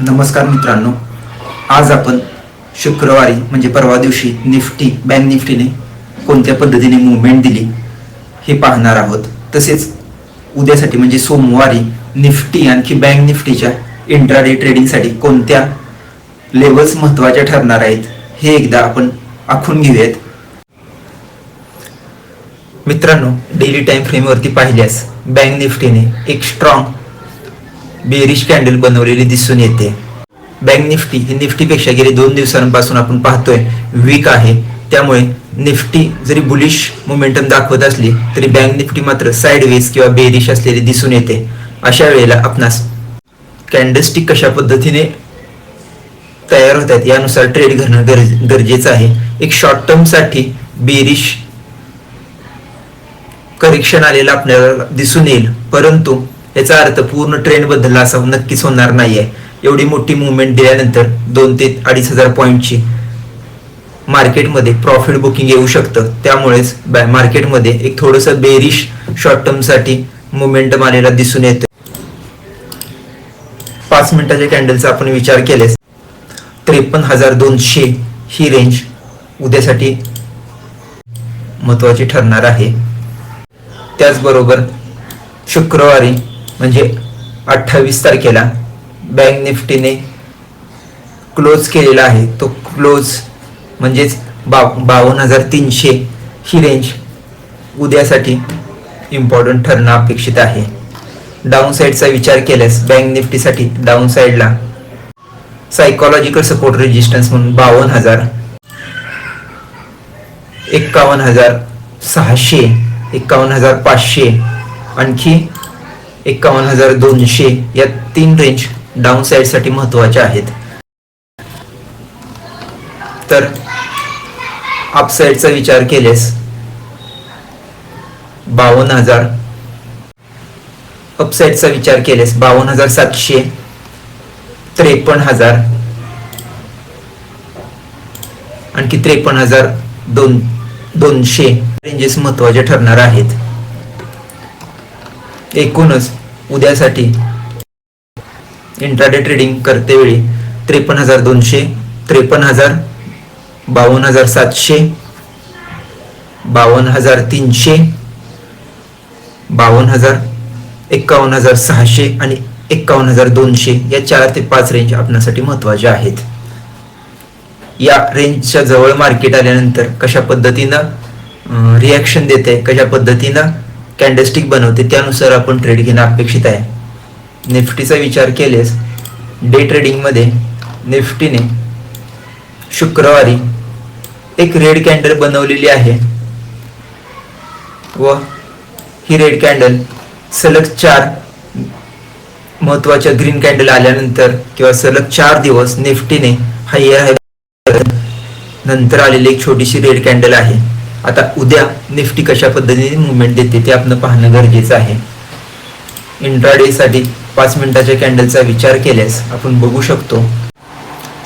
नमस्कार मित्रांनो. आज आपण शुक्रवारी म्हणजे परवा दिवशी निफ्टी बँक निफ्टीने कोणत्या पद्धतीने मुवमेंट दिली हे पाहणार आहोत. तसेच उद्यासाठी म्हणजे सोमवारी निफ्टी आणखी बँक निफ्टीच्या इंट्राडे ट्रेडिंगसाठी कोणत्या लेवल्स महत्त्वाच्या ठरणार आहेत हे एकदा आपण आखून घेऊयात. मित्रांनो डेली टाइम फ्रेमवरती पाहिल्यास बँक निफ्टीने एक स्ट्रॉंग बेरिश कॅन्डल बनवलेली दिसून येते. बँक निफ्टी ही निफ्टीपेक्षा गेली दोन दिवसांपासून आपण पाहतोय वीक आहे. त्यामुळे निफ्टी जरी बुलिश मोमेंटम दाखवत असली तरी बँक निफ्टी मात्र साईडवेज किंवा बेरिश असलेली दिसून येते. अशा वेळेला आपणास कॅन्डलस्टिक कशा पद्धतीने तयार होत आहेत यानुसार ट्रेड करणं गरज गरजेचं आहे. एक शॉर्ट टर्मसाठी बेरिश करेक्शन आलेलं आपल्याला दिसून येईल. परंतु याचा अर्थ पूर्ण ट्रेंड बदलला असा नक्कीच होणार नाहीये. एवढी मोठी मुवमेंट दिल्यानंतर दोन ते अडीच हजार पॉईंटची मार्केटमध्ये प्रॉफिट बुकिंग येऊ शकतं. त्यामुळेच बॅ- मार्केटमध्ये एक थोडंसं बेरिश शॉर्ट टर्मसाठी मुवमेंट आलेला दिसून येतो पाच मिनिटाच्या कॅन्डलचा आपण विचार केल्यास त्रेपन्न हजार दोनशे ही रेंज उद्यासाठी महत्वाची ठरणार आहे. त्याचबरोबर शुक्रवारी म्हणजे अठ्ठावीस तारखेला बँक निफ्टीने क्लोज केलेला आहे. तो क्लोज म्हणजेच बा बावन्न हजार तीनशे ही रेंज उद्यासाठी इम्पॉर्टंट ठरणं अपेक्षित आहे. डाऊन साईडचा विचार केल्यास बँक निफ्टीसाठी डाऊन साईडला सायकोलॉजिकल सपोर्ट रेजिस्टन्स म्हणून बावन्न हजार एक्कावन्न हजार सहाशे एक्कावन्न हजार पाचशे आणखी एक्कावन्न हजार दोनशे या तीन रेंज डाऊन साईडसाठी महत्त्वाच्या आहेत. तर अपसाईडचा विचार केल्यास बावन्न हजार. अपसाईडचा विचार केल्यास बावन्न हजार सातशे. त्रेपन्न हजार. आणखी त्रेपन्न हजार दोन दोनशे. रेंजेस महत्त्वाचे ठरणार आहेत. एकूणच उद्यासाठी इंट्राडे ट्रेडिंग करते वेळी त्रेपन्न हजार दोनशे त्रेपन्न हजार बावन्न हजार सातशे बावन्न हजार तीनशे बावन्न हजार एक्कावन्न हजार सहाशे आणि एक्कावन्न हजार दोनशे या चार ते पाच रेंज आपणासाठी महत्त्वाच्या आहेत. या रेंजच्या जवळ मार्केट आल्यानंतर कशा पद्धतीनं रिॲक्शन देते कशा पद्धतीनं कॅन्डलस्टिक बनवते त्यानुसार आपण ट्रेड घेणं अपेक्षित आहे. निफ्टीचा विचार केल्यास डे ट्रेडिंगमध्ये निफ्टीने शुक्रवारी एक रेड कॅन्डल बनवलेली आहे. व ही रेड कॅन्डल सलग चार महत्त्वाच्या ग्रीन कॅन्डल आल्यानंतर किंवा सलग चार दिवस निफ्टीने हायर हाय नंतर आलेली एक छोटीशी रेड कॅन्डल आहे. आता उद्या निफ्टी कशा पद्धतीने मुवमेंट देते ते आपण पाहणं गरजेचं आहे. इंट्राडेसाठी पाच मिनिटाच्या कॅन्डलचा विचार केल्यास आपण बघू शकतो.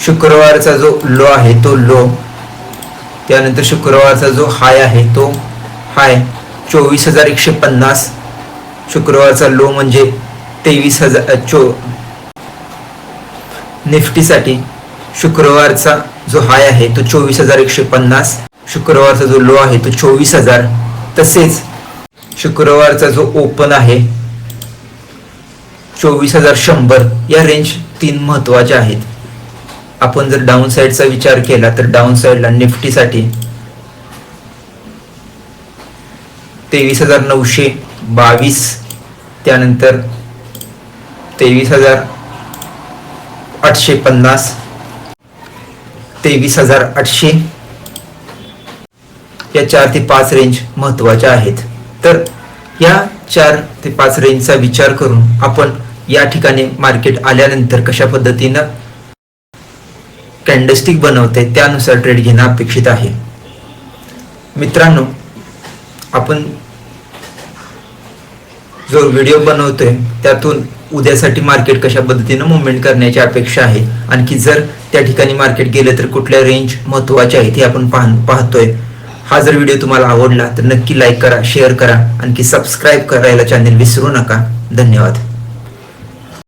शुक्रवारचा जो लो आहे तो लो त्यानंतर शुक्रवारचा जो हाय आहे तो हाय चोवीस हजार एकशे पन्नास. शुक्रवारचा लो म्हणजे तेवीस हजार चो निफ्टीसाठी शुक्रवारचा जो हाय आहे तो चोवीस हजार एकशे पन्नास. शुक्रवारचा जो लो आहे तो चोवीस हजार तसेच शुक्रवारचा जो ओपन आहे चोवीस हजार शंभर या रेंज तीन महत्त्वाच्या आहेत. आपण जर डाऊन साईडचा विचार केला तर डाऊन साईडला निफ्टीसाठी तेवीस हजार नऊशे बावीस त्यानंतर तेवीस हजार आठशे पन्नास तेवीस हजार आठशे या चार ते पाच रेंज महत्त्वाच्या आहेत. तर या चार ते पाच रेंजचा विचार करून आपण या ठिकाणी मार्केट आल्यानंतर कशा पद्धतीनं कॅन्डस्टिक बनवते त्यानुसार ट्रेड घेणं अपेक्षित आहे. मित्रांनो आपण जो व्हिडिओ बनवतोय त्यातून उद्यासाठी मार्केट कशा पद्धतीनं मुवमेंट करण्याची अपेक्षा आहे? आणखी जर त्या ठिकाणी मार्केट गेलं तर कुठल्या रेंज महत्त्वाच्या आहेत हे आपण पाह पाहतोय. हा जर व्हिडिओ तुम्हाला आवडला तर नक्की लाईक करा शेअर करा आणखी सबस्क्राईब करायला चॅनल विसरू नका. धन्यवाद.